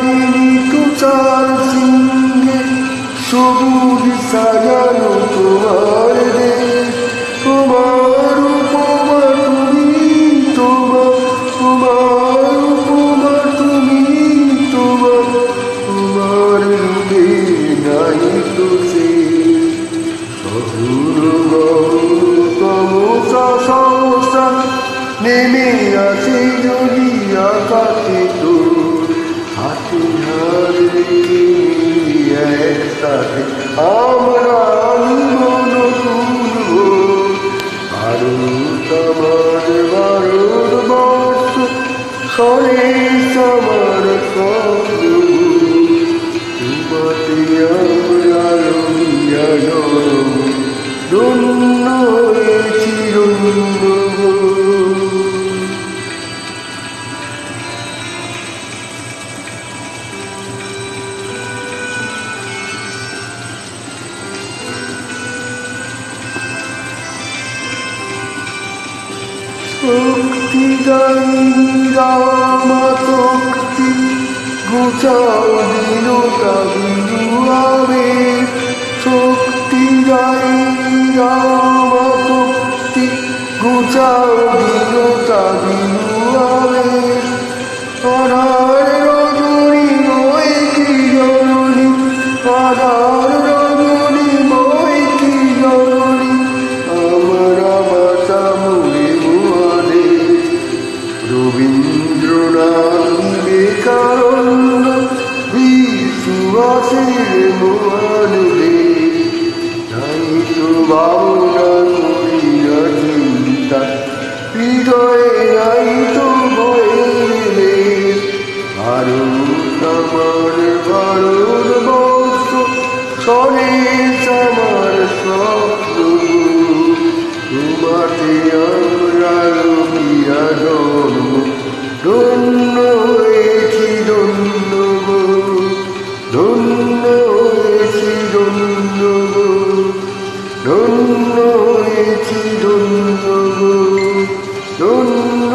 চারি তুষার সিংহে সবুজ সাজানো তোমার রে তোমার উপমা তুমি তোমার তোমার উপমা তুমি তোমার তোমার রূপে নাই তো সে নেমে আছে যদি আকাশে তো একসাথে আমরা আনব নতুন ভারত আমার সরে আমার সব মুক্তিদায়িনী রামাতক্তি ঘুচাও দিনতা বিরু শক্তি শক্তিদা মনরে তাই তো ভাবনা করিয়া চিন্তা হৃদয়ে নাই তো বইলে আর আমার ধন্য ধন্য